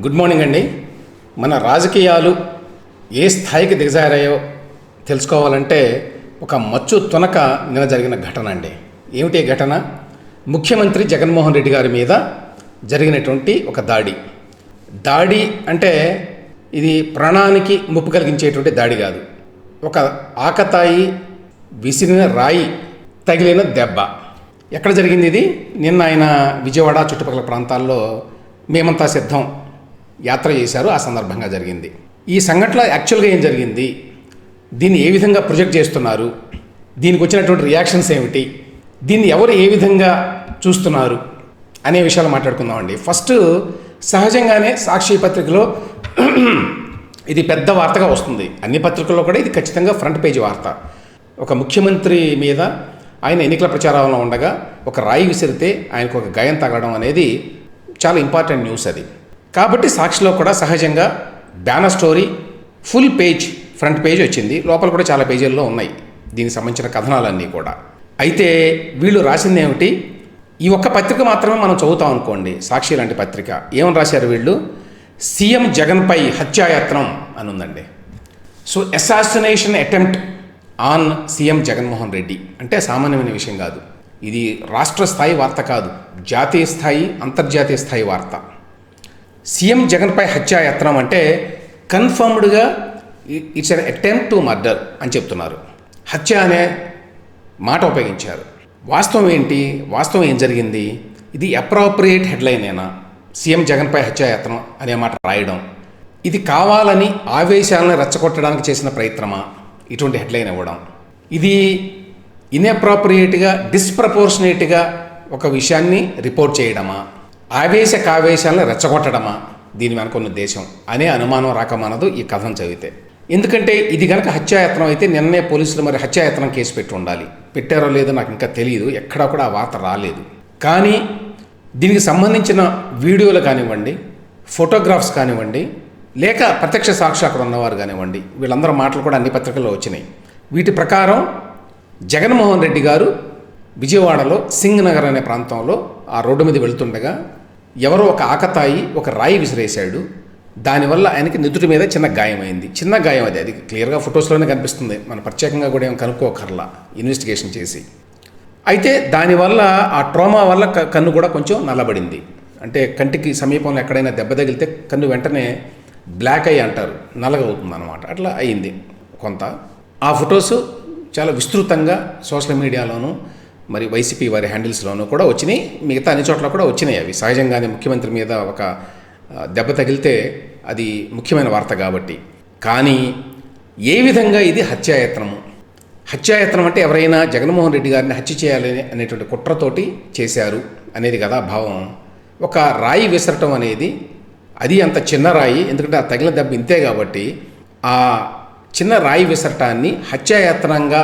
Good morning అండి. మన రాజకీయాలు ఏ స్థాయికి దిగజారాయో తెలుసుకోవాలంటే ఒక మచ్చు తునక నిన్న జరిగిన ఘటన అండి. ఏమిటి ఘటన? ముఖ్యమంత్రి జగన్మోహన్ రెడ్డి గారి మీద జరిగినటువంటి ఒక దాడి. దాడి అంటే ఇది ప్రాణానికి ముప్పు కలిగించేటువంటి దాడి కాదు. ఒక ఆకతాయి విసిరిన రాయి తగిలిన దెబ్బ. ఎక్కడ జరిగింది ఇది? నిన్న ఆయన విజయవాడ చుట్టుపక్కల ప్రాంతాల్లో మేమంతా సిద్ధం. యాత్ర చేశారు ఆ సందర్భంగా జరిగింది. ఈ సంఘటన యాక్చువల్గా ఏం జరిగింది? దీన్ని ఏ విధంగా ప్రొజెక్ట్ చేస్తున్నారు? దీనికి వచ్చినటువంటి రియాక్షన్స్ ఏమిటి? దీన్ని ఎవరు ఏ విధంగా చూస్తున్నారు? అనే విషయాలు మాట్లాడుకుందామండి. ఫస్ట్ సహజంగానే సాక్షి పత్రికలో ఇది పెద్ద వార్తగా వస్తుంది. అన్ని పత్రికల్లో కూడా ఇది ఖచ్చితంగా ఫ్రంట్ పేజీ వార్త. ఒక ముఖ్యమంత్రి మీద ఆయన ఎన్నికల ప్రచారంలో ఉండగా ఒక రాయి విసిరితే ఆయనకు ఒక గాయం తగలడం అనేది చాలా ఇంపార్టెంట్ న్యూస్ అది. కాబట్టి సాక్షిలో కూడా సహజంగా banner story full page front page వచ్చింది. లోపల కూడా చాలా పేజీల్లో ఉన్నాయి దీనికి సంబంధించిన కథనాలన్నీ కూడా. అయితే వీళ్ళు రాసింది ఏమిటి? ఈ ఒక్క పత్రిక మాత్రమే మనం చదువుతాం అనుకోండి సాక్షి లాంటి పత్రిక. ఏమని రాశారు వీళ్ళు? సీఎం జగన్పై హత్యాయత్నం అని ఉందండి. So assassination attempt on CM Jaganmohan Reddy. అంటే సామాన్యమైన విషయం కాదు. ఇది రాష్ట్ర స్థాయి వార్త కాదు జాతీయ స్థాయి అంతర్జాతీయ స్థాయి వార్త. సీఎం జగన్పై హత్యాయత్నం అంటే కన్ఫర్మ్డ్గా it's an attempt to murder అని చెప్తున్నారు. హత్య అనే మాట ఉపయోగించారు. వాస్తవం ఏంటి? వాస్తవం ఏం జరిగింది? ఇది అప్రాప్రియేట్ హెడ్లైనేనా సీఎం జగన్పై హత్యాయత్నం అనే మాట రాయడం. ఇది కావాలని ఆవేశాలను రెచ్చగొట్టడానికి చేసిన ప్రయత్నమా? ఇటువంటి హెడ్లైన్ ఇవ్వడం. ఇది ఇన్అప్రాప్రియేట్గా డిస్ప్రపోర్షనేట్గా ఒక విషయాన్ని రిపోర్ట్ చేయడమా? ఆవేశ కావేశాలను రెచ్చగొట్టడమా? దీని వెనక ఉన్న ఉద్దేశం. అనే అనుమానం రాకమానదు ఈ కథను చదివితే. ఎందుకంటే ఇది గనక హత్యాయత్నం అయితే నిన్నే పోలీసులు మరి హత్యాయత్నం కేసు పెట్టి ఉండాలి. పెట్టారో లేదో నాకు ఇంకా తెలియదు ఎక్కడా కూడా ఆ వార్త రాలేదు. కానీ దీనికి సంబంధించిన వీడియోలు కానివ్వండి ఫోటోగ్రాఫ్స్ కానివ్వండి లేక ప్రత్యక్ష సాక్షి అక్కడ ఉన్నవారు కానివ్వండి వీళ్ళందరూ మాటలు కూడా అన్ని పత్రికల్లో వచ్చినాయి. వీటి ప్రకారం జగన్మోహన్ రెడ్డి గారు విజయవాడలో సింగ్ నగర్ అనే ప్రాంతంలో ఆ రోడ్డు మీద వెళ్తుండగా ఎవరో ఒక ఆకతాయి ఒక రాయి విసిరేశాడు. దానివల్ల ఆయనకి నుదుటి మీద చిన్న గాయమైంది. చిన్న గాయం అది. అది క్లియర్గా ఫొటోస్లోనే కనిపిస్తుంది. మన ప్రత్యేకంగా కూడా ఏం కనుక్కోకర్లా. ఇన్వెస్టిగేషన్ చేసి. అయితే దానివల్ల ఆ ట్రోమా వల్ల క- కన్ను కూడా కొంచెం నల్లబడింది. అంటే కంటికి సమీపంలో ఎక్కడైనా దెబ్బ తగిలితే కన్ను వెంటనే బ్లాక్ అయ్యి అంటారు. నల్లగవుతుంది అనమాట అట్లా అయ్యింది కొంత. ఆ ఫొటోస్ చాలా విస్తృతంగా సోషల్ మీడియాలోనూ మరి వైసీపీ వారి హ్యాండిల్స్లోనూ కూడా వచ్చినాయి. మిగతా అన్ని చోట్ల కూడా వచ్చినాయి అవి. సహజంగానే ముఖ్యమంత్రి మీద ఒక దెబ్బ తగిలితే అది ముఖ్యమైన వార్త కాబట్టి. కానీ ఏ విధంగా ఇది హత్యాయత్నము? హత్యాయత్నం అంటే ఎవరైనా జగన్మోహన్ రెడ్డి గారిని హత్య చేయాలి అనేటువంటి కుట్రతోటి చేశారు అనేది కదా భావం. ఒక రాయి విసరటం అనేది అది అంత చిన్న రాయి ఎందుకంటే ఆ తగిలిన దెబ్బ ఇంతే కాబట్టి ఆ చిన్న రాయి విసరటాన్ని హత్యాయత్నంగా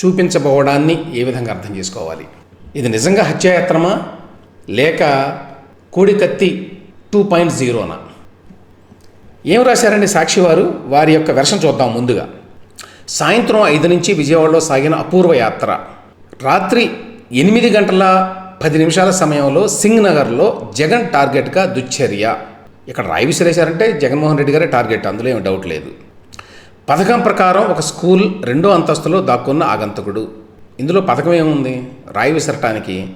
చూపించబోవడాన్ని ఏ విధంగా అర్థం చేసుకోవాలి? ఇది నిజంగా హత్యాయత్నమా? లేక కోడికత్తి టూ పాయింట్ జీరోనా ఏం రాశారండి సాక్షి వారు వారి యొక్క వెర్షన్ చూద్దాం ముందుగా. సాయంత్రం ఐదు నుంచి విజయవాడలో సాగిన అపూర్వ యాత్ర. రాత్రి ఎనిమిది గంటల పది నిమిషాల సమయంలో సింగ్ నగర్లో జగన్ టార్గెట్గా దుశ్చర్య ఇక్కడ రాయి విసిరేశారంటే జగన్మోహన్ రెడ్డి గారే టార్గెట్ అందులో ఏమి డౌట్ లేదు. పథకం ప్రకారం ఒక స్కూల్ రెండో అంతస్తులో దాక్కున్న ఆగంతకుడు. ఇందులో పథకం ఏముంది? రాయి విసరటానికి.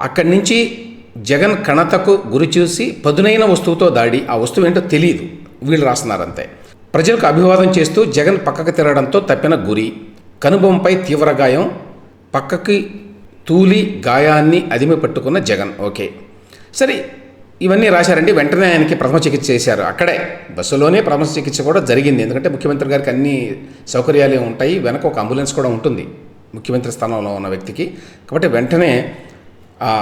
అక్కడి నుంచి జగన్ కణతకు గురి చూసి పదునైన వస్తువుతో దాడి. ఆ వస్తువు ఏంటో తెలియదు వీళ్ళు రాస్తున్నారంతే. ప్రజలకు అభివాదం చేస్తూ జగన్ పక్కకు తిరగడంతో తప్పిన గురి. కనుబొమ్మపై తీవ్ర గాయం. పక్కకి తూలి గాయాన్ని అదిమి పట్టుకున్న జగన్. ఓకే. సరే ఇవన్నీ రాశారండి. వెంటనే ఆయనకి ప్రథమ చికిత్స చేశారు. అక్కడే. బస్సులోనే ప్రథమ చికిత్స కూడా జరిగింది. ఎందుకంటే ముఖ్యమంత్రి గారికి అన్ని సౌకర్యాలు ఉంటాయి. వెనక ఒక అంబులెన్స్ కూడా ఉంటుంది ముఖ్యమంత్రి స్థానంలో ఉన్న వ్యక్తికి. కాబట్టి వెంటనే ఆ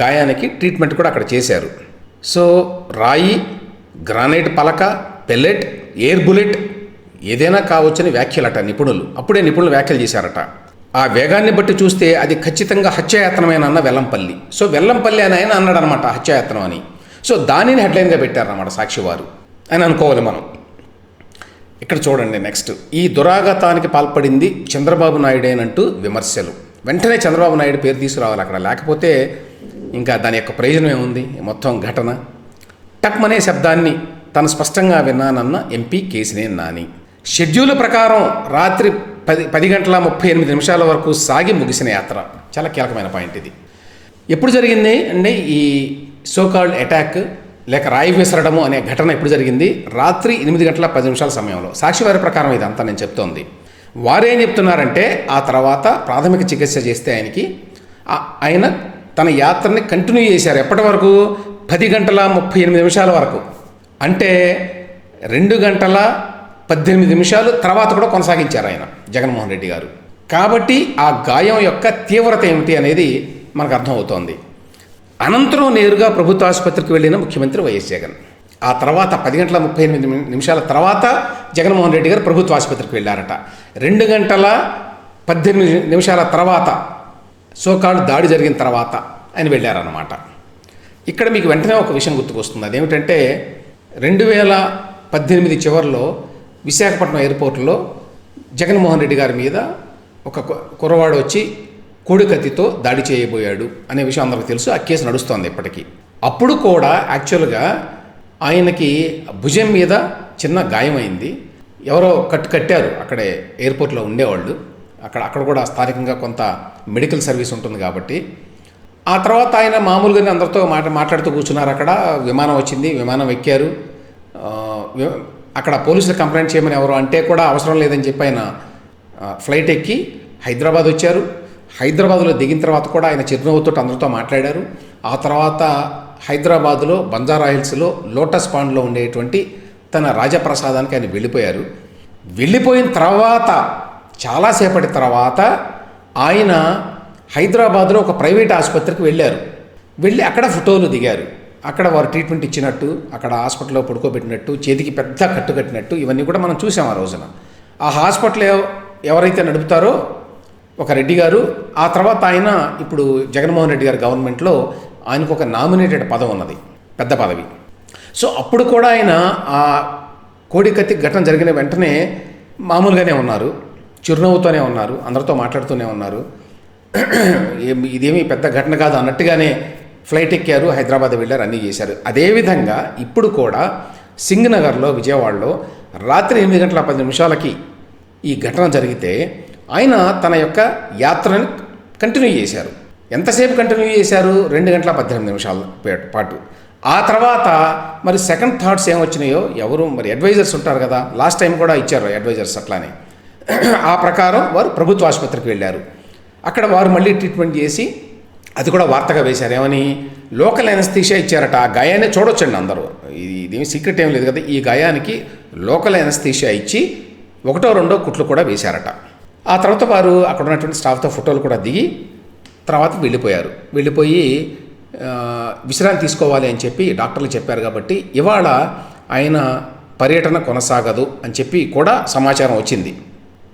గాయానికి ట్రీట్మెంట్ కూడా అక్కడ చేశారు. సో రాయి గ్రానైట్ పలక పెల్లెట్ ఎయిర్ బుల్లెట్ ఏదైనా కావచ్చని వ్యాఖ్యలట నిపుణులు. అప్పుడే నిపుణులు వ్యాఖ్యలు చేశారట. ఆ వేగాన్ని బట్టి చూస్తే అది ఖచ్చితంగా హత్యాయత్నమేనన్న వెల్లంపల్లి. సో వెల్లంపల్లి అని ఆయన అన్నాడనమాట హత్యాయత్నం అని. సో దానిని హెడ్లైన్గా పెట్టారన్నమాట సాక్షివారు అని అనుకోవాలి మనం. ఇక్కడ చూడండి నెక్స్ట్. ఈ దురాగతానికి పాల్పడింది చంద్రబాబు నాయుడేనంటూ విమర్శలు. వెంటనే చంద్రబాబు నాయుడు పేరు తీసుకురావాలి అక్కడ. లేకపోతే ఇంకా దాని యొక్క ప్రయోజనం ఏముంది? మొత్తం ఘటన. టక్మనే శబ్దాన్ని తను స్పష్టంగా విన్నానన్న ఎంపీ కేసినే నాని. షెడ్యూల్ ప్రకారం రాత్రి పది పది గంటల ముప్పై ఎనిమిది నిమిషాల వరకు సాగి ముగిసిన యాత్ర. చాలా కీలకమైన పాయింట్ ఇది. ఎప్పుడు జరిగింది? అంటే ఈ సోకాల్డ్ అటాక్ లేక రాయి విసరడము అనే ఘటన ఎప్పుడు జరిగింది? రాత్రి ఎనిమిది గంటల పది నిమిషాల సమయంలో. సాక్షి వారి ప్రకారం ఇదంతా నేను చెప్తోంది. వారేం చెప్తున్నారంటే ఆ తర్వాత ప్రాథమిక చికిత్స చేస్తే ఆయనకి ఆయన తన యాత్రని కంటిన్యూ చేశారు. ఎప్పటి వరకు? పది గంటల ముప్పై ఎనిమిది నిమిషాల వరకు. అంటే రెండు గంటల పద్దెనిమిది నిమిషాలు తర్వాత కూడా కొనసాగించారు ఆయన. జగన్మోహన్ రెడ్డి గారు. కాబట్టి ఆ గాయం యొక్క తీవ్రత ఏమిటి అనేది మనకు అర్థమవుతోంది. అనంతరం నేరుగా ప్రభుత్వ ఆసుపత్రికి వెళ్ళిన ముఖ్యమంత్రి వైఎస్ జగన్. ఆ తర్వాత పది గంటల ముప్పై ఎనిమిది నిమిషాల తర్వాత జగన్మోహన్ రెడ్డి గారు ప్రభుత్వ ఆసుపత్రికి వెళ్ళారట. రెండు గంటల పద్దెనిమిది నిమిషాల తర్వాత సోకాళ్ళు దాడి జరిగిన తర్వాత ఆయన వెళ్ళారన్నమాట. ఇక్కడ మీకు వెంటనే ఒక విషయం గుర్తుకొస్తుంది. అదేమిటంటే రెండు వేల పద్దెనిమిది చివరిలో విశాఖపట్నం ఎయిర్పోర్ట్లో జగన్మోహన్ రెడ్డి గారి మీద ఒక కుర్రవాడు వచ్చి కోడికత్తితో దాడి చేయబోయాడు అనే విషయం అందరికీ తెలుసు. ఆ కేసు నడుస్తోంది ఇప్పటికీ. అప్పుడు కూడా యాక్చువల్గా ఆయనకి భుజం మీద చిన్న గాయమైంది. ఎవరో కట్టు కట్టారు. అక్కడే ఎయిర్పోర్ట్లో ఉండేవాళ్ళు. అక్కడ అక్కడ కూడా స్థానికంగా కొంత మెడికల్ సర్వీస్ ఉంటుంది కాబట్టి. ఆ తర్వాత ఆయన మామూలుగానే అందరితో మాట మాట్లాడుతూ కూర్చున్నారు అక్కడ. విమానం వచ్చింది. విమానం ఎక్కారు. అక్కడ పోలీసులు కంప్లైంట్ చేయమని ఎవరు అంటే కూడా అవసరం లేదని చెప్పి ఆయన ఫ్లైట్ ఎక్కి హైదరాబాద్ వచ్చారు. హైదరాబాద్లో దిగిన తర్వాత కూడా ఆయన చిరునవ్వుతో అందరితో మాట్లాడారు. ఆ తర్వాత హైదరాబాద్లో బంజారా హిల్స్లో లోటస్ పాండ్లో ఉండేటువంటి తన రాజప్రసాదానికి ఆయన వెళ్ళిపోయారు. వెళ్ళిపోయిన తర్వాత చాలాసేపటి తర్వాత ఆయన హైదరాబాద్లో ఒక ప్రైవేట్ ఆసుపత్రికి వెళ్ళారు. వెళ్ళి అక్కడ ఫోటోలు దిగారు. అక్కడ వారు ట్రీట్మెంట్ ఇచ్చినట్టు అక్కడ హాస్పిటల్లో పడుకోబెట్టినట్టు చేతికి పెద్ద కట్టు కట్టినట్టు ఇవన్నీ కూడా మనం చూసాం ఆ రోజున. ఆ హాస్పిటల్ ఎవరైతే నడుపుతారో ఒక రెడ్డి గారు ఆ తర్వాత ఆయన ఇప్పుడు జగన్మోహన్ రెడ్డి గారు గవర్నమెంట్లో ఆయనకు ఒక నామినేటెడ్ పదవి ఉన్నది పెద్ద పదవి. సో అప్పుడు కూడా ఆయన ఆ కోడికత్తి ఘటన జరిగిన వెంటనే మామూలుగానే ఉన్నారు చిరునవ్వుతోనే ఉన్నారు అందరితో మాట్లాడుతూనే ఉన్నారు. ఏం- ఇదేమీ పెద్ద ఘటన కాదు అన్నట్టుగానే ఫ్లైట్ ఎక్కారు హైదరాబాద్ వెళ్ళారు అన్నీ చేశారు. అదేవిధంగా ఇప్పుడు కూడా సింగనగర్లో విజయవాడలో రాత్రి ఎనిమిది గంటల పది నిమిషాలకి ఈ ఘటన జరిగితే ఆయన తన యొక్క యాత్రను కంటిన్యూ చేశారు. ఎంతసేపు కంటిన్యూ చేశారు? రెండు గంటల పద్దెనిమిది నిమిషాల పాటు. ఆ తర్వాత మరి సెకండ్ థాట్స్ ఏమొచ్చినాయో ఎవరు మరి అడ్వైజర్స్ ఉంటారు కదా లాస్ట్ టైం కూడా ఇచ్చారు అడ్వైజర్స్ అట్లానే. ఆ ప్రకారం వారు ప్రభుత్వ ఆసుపత్రికి వెళ్ళారు. అక్కడ వారు మళ్ళీ ట్రీట్మెంట్ చేసి అది కూడా వార్తగా వేశారు. ఏమని? లోకల్ ఎనస్థీషియా ఇచ్చారట. ఆ గాయాన్ని చూడొచ్చండి అందరూ. ఇది ఇదేమి సీక్రెట్ ఏం లేదు కదా. ఈ గాయానికి లోకల్ ఎనస్థీషియా ఇచ్చి ఒకటో రెండో కుట్లు కూడా వేశారట. ఆ తర్వాత వారు అక్కడ ఉన్నటువంటి స్టాఫ్తో ఫోటోలు కూడా దిగి తర్వాత వెళ్ళిపోయారు. వెళ్ళిపోయి విశ్రాంతి తీసుకోవాలి అని చెప్పి డాక్టర్లు చెప్పారు కాబట్టి ఇవాళ ఆయన పర్యటన కొనసాగదు అని చెప్పి కూడా సమాచారం వచ్చింది.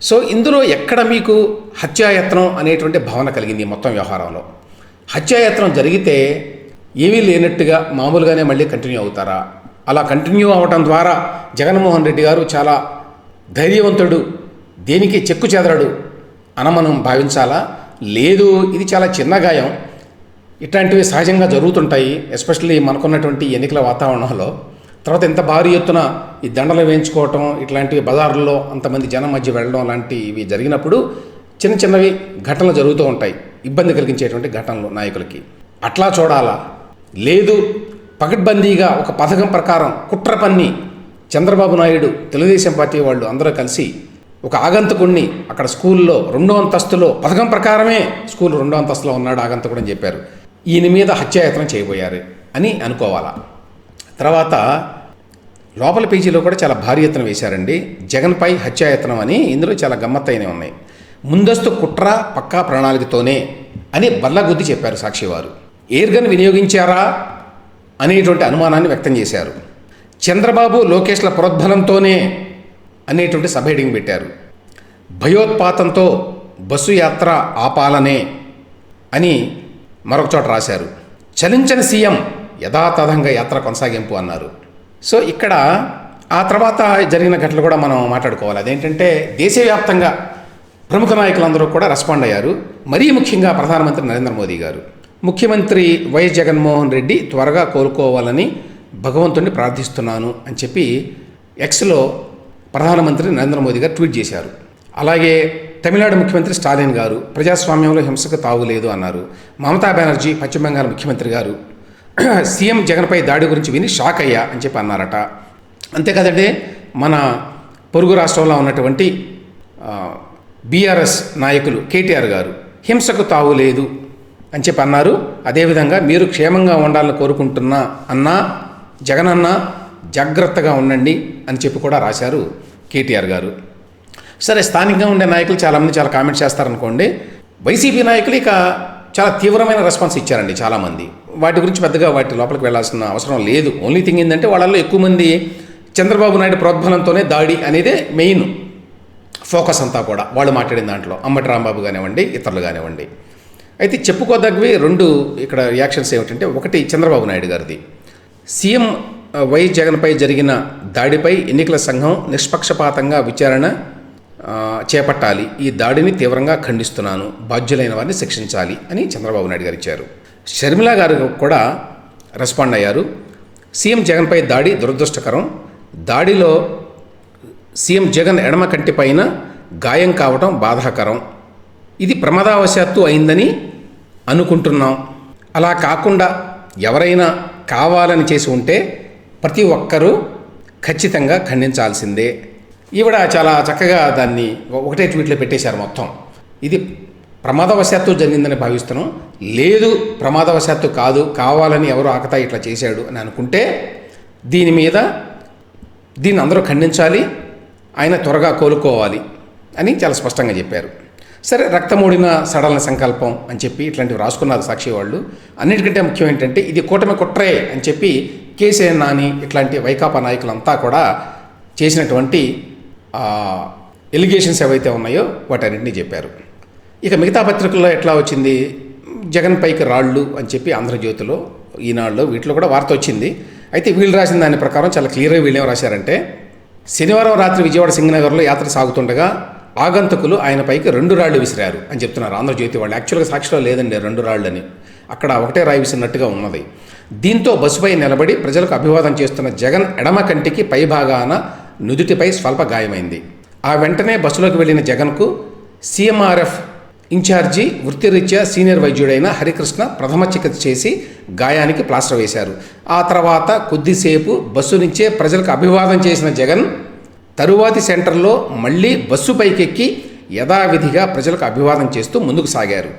సో ఇందులో ఎక్కడ మీకు హత్యాయత్నం అనేటువంటి భావన కలిగింది మొత్తం వ్యవహారంలో? హత్యాయత్నం జరిగితే ఏమీ లేనట్టుగా మామూలుగానే మళ్ళీ కంటిన్యూ అవుతారా? అలా కంటిన్యూ అవటం ద్వారా జగన్మోహన్ రెడ్డి గారు చాలా ధైర్యవంతుడు దేనికి చెక్కు చెదరడు అని మనం భావించాలా? లేదు ఇది చాలా చిన్న గాయం. ఇట్లాంటివి సహజంగా జరుగుతుంటాయి ఎస్పెషల్లీ మనకున్నటువంటి ఎన్నికల వాతావరణంలో. తర్వాత ఇంత భారీ ఎత్తున ఈ దండలు వేయించుకోవటం ఇట్లాంటివి బజార్లో అంతమంది జనం మధ్య వెళ్ళడం లాంటివి జరిగినప్పుడు చిన్న చిన్నవి ఘటనలు జరుగుతూ ఉంటాయి. ఇబ్బంది కలిగించేటువంటి ఘటనలు నాయకులకి. అట్లా చూడాలా? లేదు పకడ్బందీగా ఒక పథకం ప్రకారం కుట్ర పన్ని చంద్రబాబు నాయుడు తెలుగుదేశం పార్టీ వాళ్ళు అందరూ కలిసి ఒక ఆగంతకుణ్ణి అక్కడ స్కూల్లో రెండో అంతస్తులో పథకం ప్రకారమే స్కూల్ రెండో అంతస్తులో ఉన్నాడు ఆగంతకుడు అని చెప్పారు. ఈయన మీద హత్యాయత్నం చేయబోయారు అని అనుకోవాలా? తర్వాత లోపల పేజీలో కూడా చాలా భారీ ఎత్తున వేశారండి. జగన్పై హత్యాయత్నం అని ఇందులో చాలా గమ్మత్తైనవి ఉన్నాయి. ముందస్తు కుట్ర పక్కా ప్రణాళికతోనే అని బల్లగొద్ది చెప్పారు సాక్షివారు. ఎయిర్ గన్ వినియోగించారా అనేటువంటి అనుమానాన్ని వ్యక్తం చేశారు. చంద్రబాబు లోకేష్ల ప్రోద్బలంతోనే అనేటువంటి సభ హెడింగ్ పెట్టారు. భయోత్పాతంతో బస్సు యాత్ర ఆపాలనే అని మరొక చోట రాశారు. చలించని సీఎం యథాతథంగా యాత్ర కొనసాగింపు అన్నారు. సో ఇక్కడ ఆ తర్వాత జరిగిన ఘటనలు కూడా మనం మాట్లాడుకోవాలి. అదేంటంటే దేశవ్యాప్తంగా ప్రముఖ నాయకులందరూ కూడా రెస్పాండ్ అయ్యారు. మరీ ముఖ్యంగా ప్రధానమంత్రి నరేంద్ర మోదీ గారు. ముఖ్యమంత్రి వైఎస్ జగన్మోహన్ రెడ్డి త్వరగా కోలుకోవాలని భగవంతుణ్ణి ప్రార్థిస్తున్నాను అని చెప్పి ఎక్స్లో ప్రధానమంత్రి నరేంద్ర మోదీ గారు ట్వీట్ చేశారు. అలాగే తమిళనాడు ముఖ్యమంత్రి స్టాలిన్ గారు ప్రజాస్వామ్యంలో హింసకు తాగులేదు అన్నారు. మమతా బెనర్జీ పశ్చిమ బెంగాల్ ముఖ్యమంత్రి గారు సీఎం జగన్పై దాడి గురించి విని షాక్ అయ్యా అని చెప్పి అన్నారట. అంతేకాదంటే మన పొరుగు రాష్ట్రంలో ఉన్నటువంటి బీఆర్ఎస్ నాయకులు కేటీఆర్ గారు హింసకు తావు లేదు అని చెప్పి అన్నారు. అదేవిధంగా మీరు క్షేమంగా ఉండాలని కోరుకుంటున్నా అన్నా జగనన్న జాగ్రత్తగా ఉండండి అని చెప్పి కూడా రాశారు కేటీఆర్ గారు. సరే స్థానికంగా ఉండే నాయకులు చాలామంది చాలా కామెంట్స్ చేస్తారనుకోండి. వైసీపీ నాయకులు ఇక చాలా తీవ్రమైన రెస్పాన్స్ ఇచ్చారండి చాలామంది. వాటి గురించి పెద్దగా వాటి లోపలికి వెళ్ళాల్సిన అవసరం లేదు. ఓన్లీ థింగ్ ఏంటంటే వాళ్ళల్లో ఎక్కువ మంది చంద్రబాబు నాయుడు ప్రోద్బలంతోనే దాడి అనేదే మెయిన్. ఫోకస్ అంతా కూడా వాళ్ళు మాట్లాడిన దాంట్లో అమ్మటి రాంబాబు కానివ్వండి ఇతరులు కానివ్వండి. అయితే చెప్పుకోదగ్గవి రెండు ఇక్కడ రియాక్షన్స్ ఏమిటంటే ఒకటి చంద్రబాబు నాయుడు గారిది. సీఎం వైఎస్ జగన్పై జరిగిన దాడిపై ఎన్నికల సంఘం నిష్పక్షపాతంగా విచారణ చేపట్టాలి. ఈ దాడిని తీవ్రంగా ఖండిస్తున్నాను. బాధ్యులైన వారిని శిక్షించాలి అని చంద్రబాబు నాయుడు గారు ఇచ్చారు. షర్మిల గారు కూడా రెస్పాండ్ అయ్యారు. సీఎం జగన్పై దాడి దురదృష్టకరం. దాడిలో సీఎం జగన్ ఎడమ కంటి పైన గాయం కావటం బాధాకరం. ఇది ప్రమాదవశాత్తు అయిందని అనుకుంటున్నాం. అలా కాకుండా ఎవరైనా కావాలని చేసి ఉంటే ప్రతి ఒక్కరూ ఖచ్చితంగా ఖండించాల్సిందే. ఈవిడ చాలా చక్కగా దాన్ని ఒకటే ట్వీట్లో పెట్టేశారు మొత్తం. ఇది ప్రమాదవశాత్తు జరిగిందని భావిస్తున్నాం. లేదు ప్రమాదవశాత్తు కాదు కావాలని ఎవరు ఆకతా ఇట్లా చేశాడు అని అనుకుంటే దీని మీద దీన్ని అందరూ ఖండించాలి. ఆయన త్వరగా కోలుకోవాలి అని చాలా స్పష్టంగా చెప్పారు. సరే రక్తమూడిన సడలన సంకల్పం అని చెప్పి ఇట్లాంటివి రాసుకున్నారు సాక్షి వాళ్ళు. అన్నిటికంటే ముఖ్యం ఏంటంటే ఇది కూటమి కుట్రే అని చెప్పి కేసీఆర్ నాని ఇట్లాంటి వైకాపా నాయకులంతా కూడా చేసినటువంటి ఎలిగేషన్స్ ఏవైతే ఉన్నాయో వాటన్నింటినీ చెప్పారు. ఇక మిగతా పత్రికల్లో ఎట్లా వచ్చింది? జగన్ పైకి రాళ్ళు అని చెప్పి ఆంధ్రజ్యోతిలో ఈనాడులో వీటిలో కూడా వార్త వచ్చింది. అయితే వీళ్ళు రాసిన దాని ప్రకారం చాలా క్లియర్గా వీళ్ళు ఏం రాశారంటే శనివారం రాత్రి విజయవాడ సింగనగర్లో యాత్ర సాగుతుండగా ఆగంతకులు ఆయన పైకి రెండు రాళ్ళు విసిరారు అని చెప్తున్నారు ఆంధ్రజ్యోతి వాళ్ళు. యాక్చువల్గా సాక్షిలో లేదండి రెండు రాళ్ళని. అక్కడ ఒకటే రాయి విసిరినట్టుగా ఉన్నది. దీంతో బస్సుపై నిలబడి ప్రజలకు అభివాదం చేస్తున్న జగన్ ఎడమ కంటికి పైభాగాన నుదుటిపై స్వల్ప గాయమైంది. ఆ వెంటనే బస్సులోకి వెళ్ళిన జగన్కు సీఎంఆర్ఎఫ్ ఇన్ఛార్జి వృత్తిరీత్యా సీనియర్ వైద్యుడైన హరికృష్ణ ప్రథమ చికిత్స చేసి గాయానికి ప్లాస్టర్ వేశారు. ఆ తర్వాత కొద్దిసేపు బస్సు నుంచే ప్రజలకు అభివాదం చేసిన జగన్ తరువాతి సెంటర్లో మళ్ళీ బస్సు పైకెక్కి యథావిధిగా ప్రజలకు అభివాదం చేస్తూ ముందుకు సాగారు.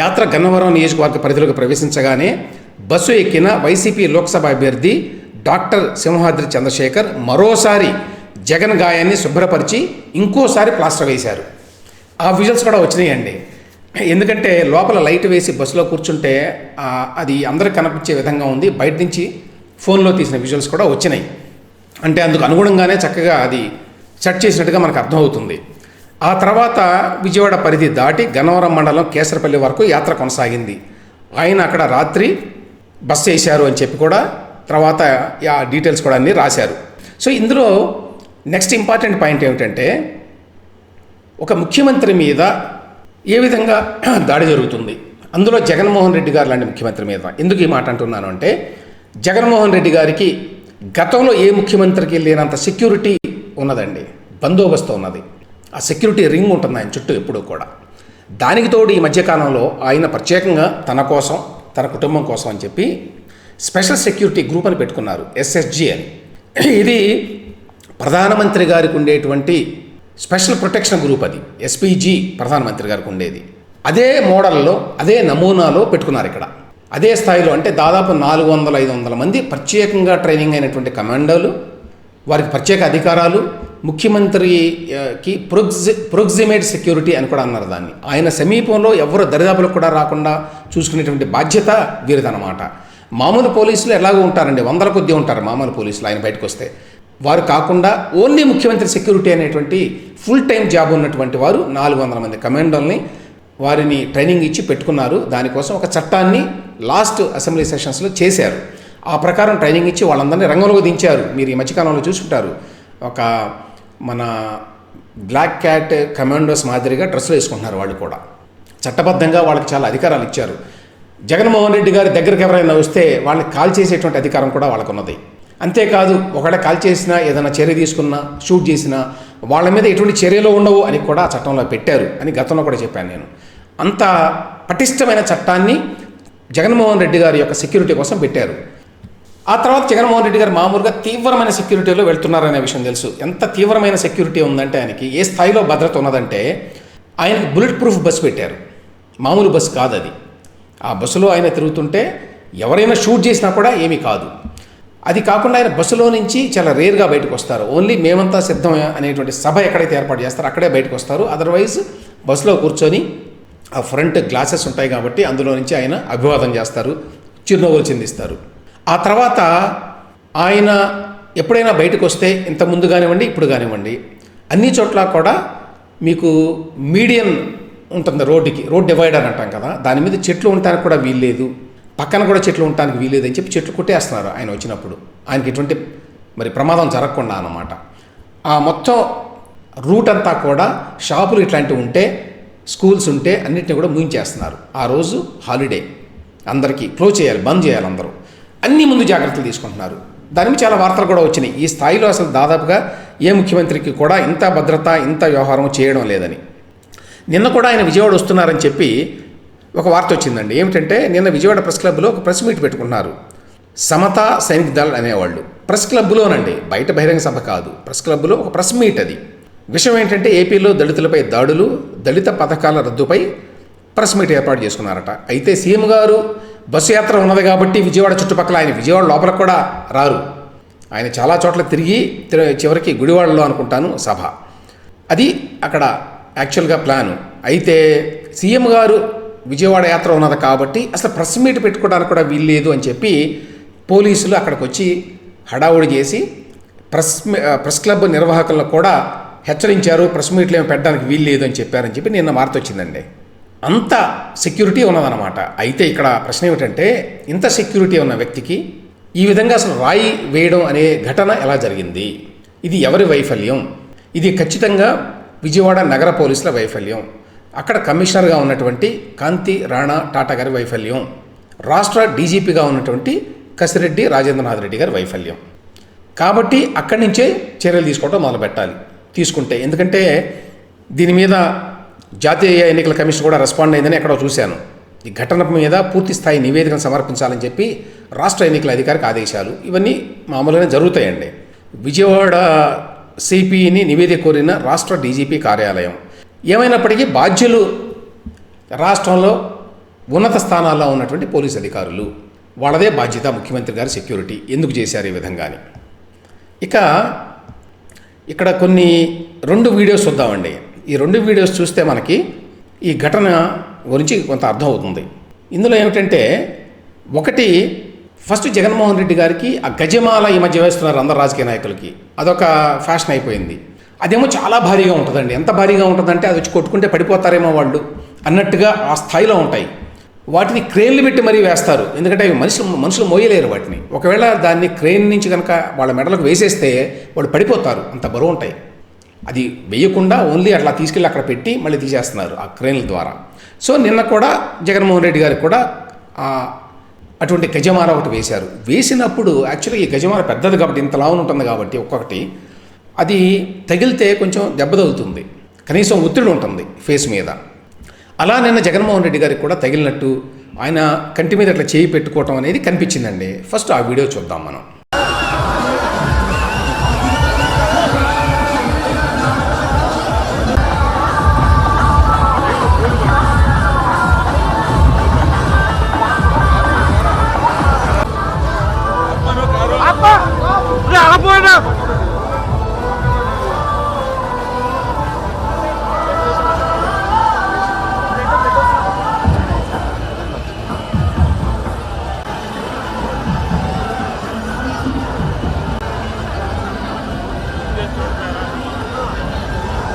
యాత్ర గన్నవరం నియోజకవర్గ పరిధిలోకి ప్రవేశించగానే బస్సు ఎక్కిన వైసీపీ లోక్సభ అభ్యర్థి డాక్టర్ సింహాద్రి చంద్రశేఖర్ మరోసారి జగన్ గాయాన్ని శుభ్రపరిచి ఇంకోసారి ప్లాస్టర్ వేశారు. ఆ విజువల్స్ కూడా వచ్చినాయండి. ఎందుకంటే లోపల లైట్ వేసి బస్సులో కూర్చుంటే అది అందరికి కనిపించే విధంగా ఉంది. బయట నుంచి ఫోన్లో తీసిన విజువల్స్ కూడా వచ్చినాయి. అంటే అందుకు అనుగుణంగానే చక్కగా అది సెట్ చేసినట్టుగా మనకు అర్థమవుతుంది. ఆ తర్వాత విజయవాడ పరిధి దాటి గన్నవరం మండలం కేసరపల్లి వరకు యాత్ర కొనసాగింది. ఆయన అక్కడ రాత్రి బస్ వేశారు అని చెప్పి కూడా తర్వాత ఆ డీటెయిల్స్ కూడా అన్నీ రాశారు. సో ఇందులో నెక్స్ట్ ఇంపార్టెంట్ పాయింట్ ఏమిటంటే ఒక ముఖ్యమంత్రి మీద ఏ విధంగా దాడి జరుగుతుంది? అందులో జగన్మోహన్ రెడ్డి గారు లాంటి ముఖ్యమంత్రి మీద. ఎందుకు ఈ మాట అంటున్నాను అంటే జగన్మోహన్ రెడ్డి గారికి గతంలో ఏ ముఖ్యమంత్రికి లేనంత సెక్యూరిటీ ఉన్నదండి. బందోబస్తు ఉన్నది. ఆ సెక్యూరిటీ రింగ్ ఉంటుంది ఆయన చుట్టూ ఎప్పుడూ కూడా. దానికి తోడు ఈ మధ్యకాలంలో ఆయన ప్రత్యేకంగా తన కోసం తన కుటుంబం కోసం అని చెప్పి స్పెషల్ సెక్యూరిటీ గ్రూప్ అని పెట్టుకున్నారు ఎస్ఎస్జి అని. ఇది ప్రధానమంత్రి గారికి ఉండేటువంటి స్పెషల్ ప్రొటెక్షన్ గ్రూప్ అది ఎస్పీజీ ప్రధానమంత్రి గారికి ఉండేది. అదే మోడల్లో అదే నమూనాలో పెట్టుకున్నారు ఇక్కడ. అదే స్థాయిలో అంటే దాదాపు నాలుగు వందల ఐదు వందల మంది ప్రత్యేకంగా ట్రైనింగ్ అయినటువంటి కమాండోలు వారికి ప్రత్యేక అధికారాలు ముఖ్యమంత్రికి ప్రొగ్జి ప్రొగ్జిమేట్ సెక్యూరిటీ అని కూడా అన్నారు దాన్ని. ఆయన సమీపంలో ఎవరు దరిదాపులకు కూడా రాకుండా చూసుకునేటువంటి బాధ్యత వీరిదన్నమాట. మామూలు పోలీసులు ఎలాగో ఉంటారండి వందల కొద్దీ ఉంటారు మామూలు పోలీసులు ఆయన బయటకు వస్తే వారు కాకుండా ఓన్లీ ముఖ్యమంత్రి సెక్యూరిటీ అనేటువంటి ఫుల్ టైం జాబ్ ఉన్నటువంటి వారు నాలుగు వందల మంది కమాండోల్ని వారిని ట్రైనింగ్ ఇచ్చి పెట్టుకున్నారు. దానికోసం ఒక చట్టాన్ని లాస్ట్ అసెంబ్లీ సెషన్స్లో చేశారు. ఆ ప్రకారం ట్రైనింగ్ ఇచ్చి వాళ్ళందరినీ రంగంలోకి దించారు. మీరు ఈ మధ్యకాలంలో చూసుకుంటారు. ఒక మన బ్లాక్ క్యాట్ కమాండోస్ మాదిరిగా డ్రెస్సులు వేసుకుంటున్నారు వాళ్ళు కూడా. చట్టబద్ధంగా వాళ్ళకి చాలా అధికారాలు ఇచ్చారు. జగన్మోహన్ రెడ్డి గారి దగ్గరికి ఎవరైనా వస్తే వాళ్ళని కాల్ చేసేటువంటి అధికారం కూడా వాళ్ళకున్నది. అంతేకాదు ఒకవేళ కాల్ చేసినా ఏదైనా చర్య తీసుకున్నా షూట్ చేసినా వాళ్ళ మీద ఎటువంటి చర్యలు ఉండవు అని కూడా ఆ చట్టంలో పెట్టారు అని గతంలో కూడా చెప్పాను నేను. అంత పటిష్టమైన చట్టాన్ని జగన్మోహన్ రెడ్డి గారి యొక్క సెక్యూరిటీ కోసం పెట్టారు. ఆ తర్వాత జగన్మోహన్ రెడ్డి గారు మామూలుగా తీవ్రమైన సెక్యూరిటీలో వెళ్తున్నారనే విషయం తెలుసు. ఎంత తీవ్రమైన సెక్యూరిటీ ఉందంటే ఆయనకి ఏ స్థాయిలో భద్రత ఉన్నదంటే ఆయనకు బుల్లెట్ ప్రూఫ్ బస్సు పెట్టారు. మామూలు బస్సు కాదు అది. ఆ బస్సులో ఆయన తిరుగుతుంటే ఎవరైనా షూట్ చేసినా కూడా ఏమీ కాదు. అది కాకుండా ఆయన బస్సులో నుంచి చాలా రేర్గా బయటకు వస్తారు. ఓన్లీ మేమంతా సిద్ధం అనేటువంటి సభ ఎక్కడైతే ఏర్పాటు చేస్తారో అక్కడే బయటకు వస్తారు. అదర్వైజ్ బస్సులో కూర్చొని ఆ ఫ్రంట్ గ్లాసెస్ ఉంటాయి కాబట్టి అందులో నుంచి ఆయన అభివాదం చేస్తారు చిరునవ్వులు చిందిస్తారు. ఆ తర్వాత ఆయన ఎప్పుడైనా బయటకు వస్తే ఇంత ముందు కానివ్వండి ఇప్పుడు కానివ్వండి అన్ని చోట్ల కూడా మీకు మీడియన్ ఉంటుంది రోడ్డుకి రోడ్ డివైడర్ అంటాం కదా దాని మీద చెట్లు ఉండటానికి కూడా వీల్లేదు. పక్కన కూడా చెట్లు ఉండటానికి వీలేదని చెప్పి చెట్లు కొట్టేస్తున్నారు ఆయన వచ్చినప్పుడు. ఆయనకి ఎటువంటి మరి ప్రమాదం జరగకుండా అన్నమాట. ఆ మొత్తం రూట్ అంతా కూడా షాపులు ఇట్లాంటివి ఉంటే స్కూల్స్ ఉంటే అన్నిటిని కూడా ముగించేస్తున్నారు. ఆ రోజు హాలిడే. అందరికీ క్లోజ్ చేయాలి బంద్ చేయాలి అందరూ. అన్ని ముందు జాగ్రత్తలు తీసుకుంటున్నారు. దాని మీద చాలా వార్తలు కూడా వచ్చినాయి. ఈ స్థాయిలో అసలు దాదాపుగా ఏ ముఖ్యమంత్రికి కూడా ఇంత భద్రత ఇంత వ్యవహారం చేయడం లేదని. నిన్న కూడా ఆయన విజయవాడ వస్తున్నారని చెప్పి ఒక వార్త వచ్చిందండి. ఏమిటంటే నిన్న విజయవాడ ప్రెస్ క్లబ్లో ఒక ప్రెస్ మీట్ పెట్టుకున్నారు. సమతా సైనిక్ దళ్ అనేవాళ్ళు. ప్రెస్ క్లబ్లోనండి బయట బహిరంగ సభ కాదు. ప్రెస్ క్లబ్లో ఒక ప్రెస్ మీట్ అది. విషయం ఏంటంటే ఏపీలో దళితులపై దాడులు దళిత పథకాల రద్దుపై ప్రెస్ మీట్ ఏర్పాటు చేసుకున్నారట. అయితే సీఎం గారు బస్సు యాత్ర ఉన్నది కాబట్టి విజయవాడ చుట్టుపక్కల ఆయన విజయవాడ లోపల కూడా రారు. ఆయన చాలా చోట్ల తిరిగి చివరికి గుడివాడలో అనుకుంటాను సభ. అది అక్కడ యాక్చువల్గా ప్లాను. అయితే సీఎం గారు విజయవాడ యాత్ర ఉన్నది కాబట్టి అసలు ప్రెస్ మీట్ పెట్టుకోవడానికి కూడా వీల్లేదు అని చెప్పి పోలీసులు అక్కడికి వచ్చి హడావుడి చేసి ప్రెస్ ప్రెస్ క్లబ్ నిర్వాహకులను కూడా హెచ్చరించారు. ప్రెస్ మీట్లు ఏమి పెట్టడానికి వీల్లేదు అని చెప్పారని చెప్పి నిన్న వార్త వచ్చిందండి. అంత సెక్యూరిటీ ఉన్నదన్నమాట. అయితే ఇక్కడ ప్రశ్న ఏమిటంటే ఇంత సెక్యూరిటీ ఉన్న వ్యక్తికి ఈ విధంగా అసలు రాయి వేయడం అనే ఘటన ఎలా జరిగింది? ఇది ఎవరి వైఫల్యం? ఇది ఖచ్చితంగా విజయవాడ నగర పోలీసుల వైఫల్యం. అక్కడ కమిషనర్గా ఉన్నటువంటి కాంతి రాణా టాటా గారి వైఫల్యం. రాష్ట్ర డీజీపీగా ఉన్నటువంటి కసిరెడ్డి రాజేంద్రనాథ్ రెడ్డి గారి వైఫల్యం. కాబట్టి అక్కడి నుంచే చర్యలు తీసుకోవడం మొదలు పెట్టాలి తీసుకుంటే ఎందుకంటే దీని మీద జాతీయ ఎన్నికల కమిషన్ కూడా రెస్పాండ్ అయిందని ఎక్కడో చూశాను. ఈ ఘటన మీద పూర్తి స్థాయి నివేదికను సమర్పించాలని చెప్పి రాష్ట్ర ఎన్నికల అధికారికి ఆదేశాలు. ఇవన్నీ మామూలుగానే జరుగుతాయండి. విజయవాడ సిపిని నివేదిక కోరిన రాష్ట్ర డీజీపీ కార్యాలయం. ఏమైనప్పటికీ బాధ్యులు రాష్ట్రంలో ఉన్నత స్థానాల్లో ఉన్నటువంటి పోలీస్ అధికారులు. వాళ్ళదే బాధ్యత ముఖ్యమంత్రి గారి సెక్యూరిటీ. ఎందుకు చేశారు ఈ విధంగా ఇక ఇక్కడ కొన్ని రెండు వీడియోస్ చూద్దామండి. ఈ రెండు వీడియోస్ చూస్తే మనకి ఈ ఘటన గురించి కొంత అర్థం అవుతుంది ఇందులో ఏమిటంటే ఒకటి ఫస్ట్ జగన్మోహన్ రెడ్డి గారికి ఆ గజమాల ఈ మధ్య వేస్తున్నారు అందరు రాజకీయ నాయకులకి. అదొక ఫ్యాషన్ అయిపోయింది. అదేమో చాలా భారీగా ఉంటుందండి. ఎంత భారీగా ఉంటుందంటే అది వచ్చి కొట్టుకుంటే పడిపోతారేమో వాళ్ళు అన్నట్టుగా ఆ స్థాయిలో ఉంటాయి. వాటిని క్రేన్లు పెట్టి మరీ వేస్తారు. ఎందుకంటే అవి మనుషులు మనుషులు మోయలేరు వాటిని. ఒకవేళ దాన్ని క్రేన్ నుంచి కనుక వాళ్ళ మెడలకు వేసేస్తే వాళ్ళు పడిపోతారు. అంత బరువు ఉంటాయి. అది వేయకుండా ఓన్లీ అట్లా తీసుకెళ్ళి అక్కడ పెట్టి మళ్ళీ తీసేస్తున్నారు ఆ క్రేన్ల ద్వారా. సో నిన్న కూడా జగన్మోహన్ రెడ్డి గారికి కూడా ఆ అటువంటి గజమాల ఒకటి వేశారు. వేసినప్పుడు యాక్చువల్గా ఈ గజమాల పెద్దది కాబట్టి ఇంత లావును ఉంటుంది కాబట్టి ఒక్కొక్కటి. అది తగిలితే కొంచెం దెబ్బ తగులుతుంది. కనీసం ఒత్తిడి ఉంటుంది ఫేస్ మీద. అలా నిన్న జగన్మోహన్ రెడ్డి గారికి కూడా తగిలినట్టు ఆయన కంటి మీద అట్లా చేయి పెట్టుకోవటం అనేది కనిపించిందండి. ఫస్ట్ ఆ వీడియో చూద్దాం మనం.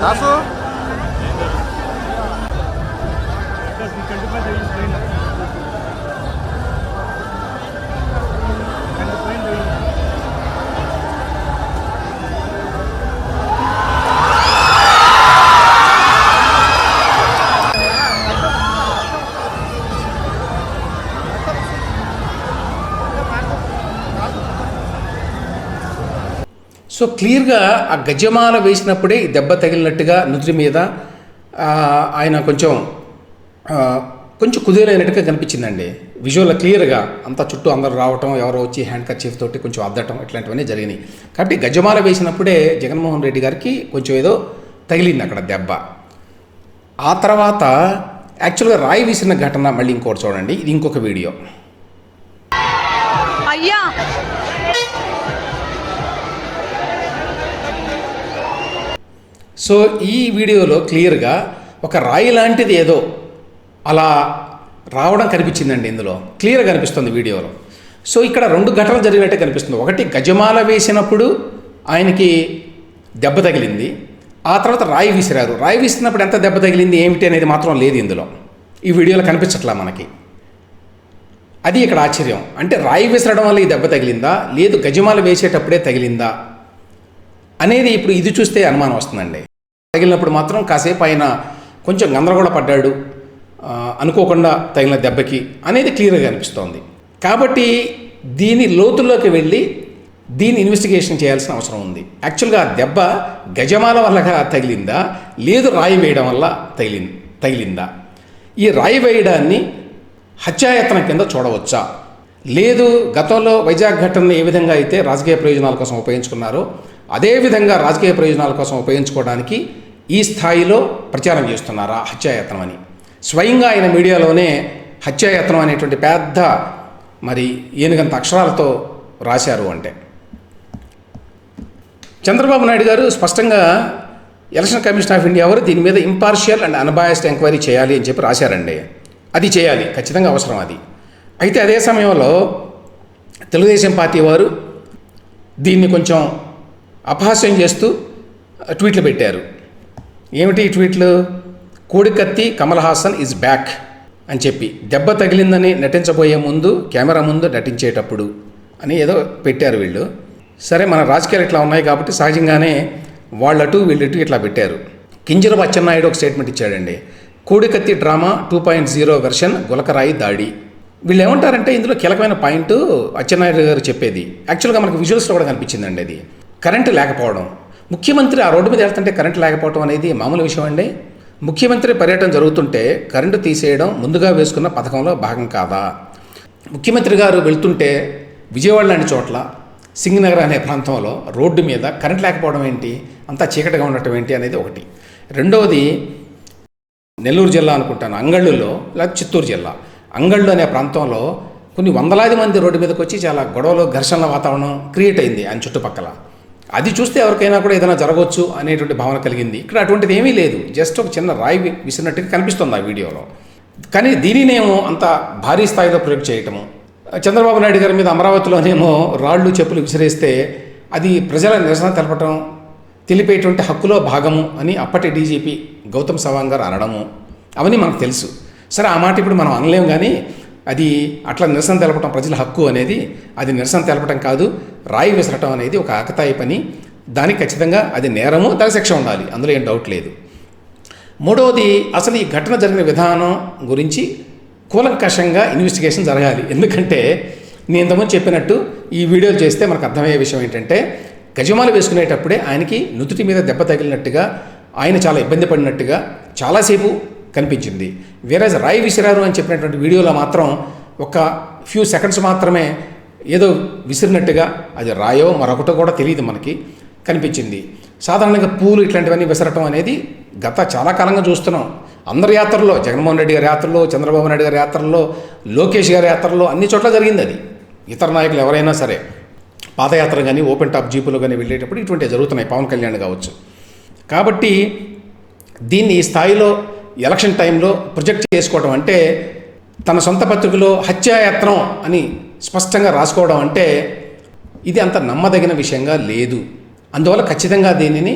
Lasso? సో క్లియర్గా ఆ గజమాల వేసినప్పుడే దెబ్బ తగిలినట్టుగా నుదుటి మీద ఆయన కొంచెం కొంచెం కుదేలైనట్టుగా కనిపించిందండి. విజువల్ క్లియర్గా అంతా చుట్టూ అందరూ రావటం ఎవరో వచ్చి హ్యాండ్ కర్చీఫ్ తోటి కొంచెం అద్దటం ఇట్లాంటివన్నీ జరిగినాయి. కాబట్టి గజమాల వేసినప్పుడే జగన్మోహన్ రెడ్డి గారికి కొంచెం ఏదో తగిలింది అక్కడ దెబ్బ. ఆ తర్వాత యాక్చువల్గా రాయి వేసిన ఘటన మళ్ళీ ఇంకోటి చూడండి. ఇది ఇంకొక వీడియో. అయ్యా! సో ఈ వీడియోలో క్లియర్గా ఒక రాయి లాంటిది ఏదో అలా రావడం కనిపించిందండి ఇందులో. క్లియర్గా కనిపిస్తుంది వీడియోలో. సో ఇక్కడ రెండు ఘటనలు జరిగినట్టే కనిపిస్తుంది. ఒకటి గజమాల వేసినప్పుడు ఆయనకి దెబ్బ తగిలింది. ఆ తర్వాత రాయి విసిరారు. రాయి విసిరినప్పుడు ఎంత దెబ్బ తగిలింది ఏమిటి అనేది మాత్రం లేదు ఇందులో. ఈ వీడియోలో కనిపించట్లా మనకి. అది ఇక్కడ ఆశ్చర్యం. అంటే రాయి విసరడం వల్ల ఈ దెబ్బ తగిలిందా? లేదు గజమాల వేసేటప్పుడే తగిలిందా? అనేది ఇప్పుడు ఇది చూస్తే అనుమానం వస్తుందండి. తగిలినప్పుడు మాత్రం కాసేపు ఆయన కొంచెం గందరగోళ పడ్డాడు అనుకోకుండా తగిలిన దెబ్బకి అనేది క్లియర్గా అనిపిస్తోంది. కాబట్టి దీని లోతుల్లోకి వెళ్ళి దీన్ని ఇన్వెస్టిగేషన్ చేయాల్సిన అవసరం ఉంది. యాక్చువల్గా ఆ దెబ్బ గజమాల వల్ల తగిలిందా లేదు రాయి వేయడం వల్ల తగిలి తగిలిందా? ఈ రాయి వేయడాన్ని హత్యాయత్నం కింద చూడవచ్చా? లేదు గతంలో వైజాగ్ ఘటనను ఏ విధంగా అయితే రాజకీయ ప్రయోజనాల కోసం ఉపయోగించుకున్నారో అదేవిధంగా రాజకీయ ప్రయోజనాల కోసం ఉపయోగించుకోవడానికి ఈ స్థాయిలో ప్రచారం చేస్తున్నారా హత్యాయత్నం అని. స్వయంగా ఆయన మీడియాలోనే హత్యాయత్నం అనేటువంటి పెద్ద మరి ఏనుగంత అక్షరాలతో రాశారు అంటే. చంద్రబాబు నాయుడు గారు స్పష్టంగా ఎలక్షన్ కమిషన్ ఆఫ్ ఇండియా వారు దీని మీద ఇంపార్షియల్ అండ్ అన్బయాస్డ్ ఎంక్వైరీ చేయాలి అని చెప్పి రాశారండి. అది చేయాలి ఖచ్చితంగా అవసరం అది. అయితే అదే సమయంలో తెలుగుదేశం పార్టీ వారు దీన్ని కొంచెం అపహాస్యం చేస్తూ ట్వీట్లు పెట్టారు. ఏమిటి ఈ ట్వీట్లు? కోడికత్తి కమల్ హాసన్ ఈజ్ బ్యాక్ అని చెప్పి. దెబ్బ తగిలిందని నటించబోయే ముందు కెమెరా ముందు నటించేటప్పుడు అని ఏదో పెట్టారు వీళ్ళు. సరే మన రాజకీయాలు ఇట్లా ఉన్నాయి కాబట్టి సహజంగానే వాళ్ళటు వీళ్ళటు ఇట్లా పెట్టారు. కింజరపు అచ్చెన్నాయుడు ఒక స్టేట్మెంట్ ఇచ్చాడండి. కోడికత్తి drama two point zero version గులకరాయి దాడి. వీళ్ళు ఏమంటారంటే ఇందులో కీలకమైన పాయింట్ అచ్చెన్నాయుడు గారు చెప్పేది. యాక్చువల్గా మనకు విజువల్స్లో కూడా కనిపించిందండి అది. కరెంటు లేకపోవడం. ముఖ్యమంత్రి ఆ రోడ్డు మీద వెళ్తుంటే కరెంటు లేకపోవడం అనేది మామూలు విషయం అండి. ముఖ్యమంత్రి పర్యటన జరుగుతుంటే కరెంటు తీసేయడం ముందుగా వేసుకున్న పథకంలో భాగం కాదా? ముఖ్యమంత్రి గారు వెళ్తుంటే విజయవాడ లాంటి చోట్ల సింగనగర్ అనే ప్రాంతంలో రోడ్డు మీద కరెంట్ లేకపోవడం ఏంటి? అంతా చీకటిగా ఉండటం ఏంటి అనేది ఒకటి. రెండవది నెల్లూరు జిల్లా అనుకుంటాను. అంగళ్ళులో లేదా చిత్తూరు జిల్లా. అంగళ్ళు అనే ప్రాంతంలో కొన్ని వందలాది మంది రోడ్డు మీదకి వచ్చి చాలా గొడవలు ఘర్షణల వాతావరణం క్రియేట్ అయింది ఆయన చుట్టుపక్కల. అది చూస్తే ఎవరికైనా కూడా ఏదైనా జరగవచ్చు అనేటువంటి భావన కలిగింది. ఇక్కడ అటువంటిది ఏమీ లేదు. జస్ట్ ఒక చిన్న రాయి విసిరినట్టుగా కనిపిస్తుంది ఆ వీడియోలో. కానీ దీనినేమో అంత భారీ స్థాయిలో ప్రొజెక్ట్ చేయటము. చంద్రబాబు నాయుడు గారి మీద అమరావతిలోనేమో రాళ్ళు చెప్పులు విసిరేస్తే అది ప్రజల నిరసన తెలపటం తెలిపేటువంటి హక్కులో భాగము అని అప్పటి డీజీపీ గౌతమ్ సవాంగ్ గారు అనడము. అవన్నీ మనకు తెలుసు. సరే ఆ మాట ఇప్పుడు మనం అనలేము కానీ అది అట్లా నిరసన తెలపటం ప్రజల హక్కు అనేది అది నిరసన తెలపటం కాదు. రాయి విసరటం అనేది ఒక ఆకతాయి పని. దానికి ఖచ్చితంగా అది నేరము దాని శిక్ష ఉండాలి. అందులో ఏం డౌట్ లేదు. మూడవది అసలు ఈ ఘటన జరిగిన విధానం గురించి కూలంకషంగా ఇన్వెస్టిగేషన్ జరగాలి. ఎందుకంటే నేను ఇంతకుముందు చెప్పినట్టు ఈ వీడియోలు చేస్తే మనకు అర్థమయ్యే విషయం ఏంటంటే గజమాలు వేసుకునేటప్పుడే ఆయనకి నుదుటి మీద దెబ్బ తగిలినట్టుగా ఆయన చాలా ఇబ్బంది పడినట్టుగా చాలాసేపు కనిపించింది. వీరేజ్ రాయి విసిరారు అని చెప్పినటువంటి వీడియోలో మాత్రం ఒక ఫ్యూ సెకండ్స్ మాత్రమే ఏదో విసిరినట్టుగా అది రాయో మరొకటో కూడా తెలియదు మనకి కనిపించింది. సాధారణంగా పూలు ఇట్లాంటివన్నీ విసరటం అనేది గత చాలా కాలంగా చూస్తున్నాం. అందరి యాత్రల్లో జగన్మోహన్ రెడ్డి గారి యాత్రలో చంద్రబాబు నాయుడు గారి యాత్రల్లో లోకేష్ గారి యాత్రల్లో అన్ని చోట్ల జరిగింది అది. ఇతర నాయకులు ఎవరైనా సరే పాదయాత్ర కానీ ఓపెన్ టాప్ జీపులో కానీ వెళ్ళేటప్పుడు ఇటువంటివి జరుగుతున్నాయి. పవన్ కళ్యాణ్ కావచ్చు. కాబట్టి దీన్ని ఈ స్థాయిలో ఎలక్షన్ టైంలో ప్రొజెక్ట్ చేసుకోవడం అంటే తన సొంత పత్రికలో హత్యాయత్నం అని స్పష్టంగా రాసుకోవడం అంటే ఇది అంత నమ్మదగిన విషయంగా లేదు. అందువల్ల ఖచ్చితంగా దీనిని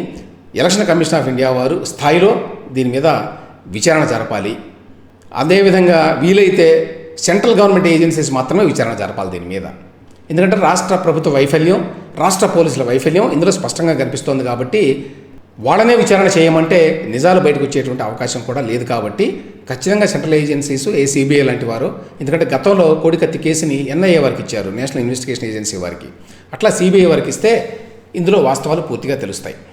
ఎలక్షన్ కమిషన్ ఆఫ్ ఇండియా వారు స్థాయిలో దీని మీద విచారణ జరపాలి. అదేవిధంగా వీలైతే సెంట్రల్ గవర్నమెంట్ ఏజెన్సీస్ మాత్రమే విచారణ జరపాలి దీని మీద. ఎందుకంటే రాష్ట్ర ప్రభుత్వ వైఫల్యం రాష్ట్ర పోలీసుల వైఫల్యం ఇందులో స్పష్టంగా కనిపిస్తోంది కాబట్టి వాళ్ళనే విచారణ చేయమంటే నిజాలు బయటకు వచ్చేటువంటి అవకాశం కూడా లేదు కాబట్టి ఖచ్చితంగా సెంట్రల్ ఏజెన్సీస్ ఏ లాంటి వారు ఎందుకంటే గతంలో కోడికత్తి కేసుని ఎన్ఐఏ వారికి ఇచ్చారు నేషనల్ ఇన్వెస్టిగేషన్ ఏజెన్సీ వారికి. అట్లా సిబిఐ వారికి ఇస్తే ఇందులో వాస్తవాలు పూర్తిగా తెలుస్తాయి.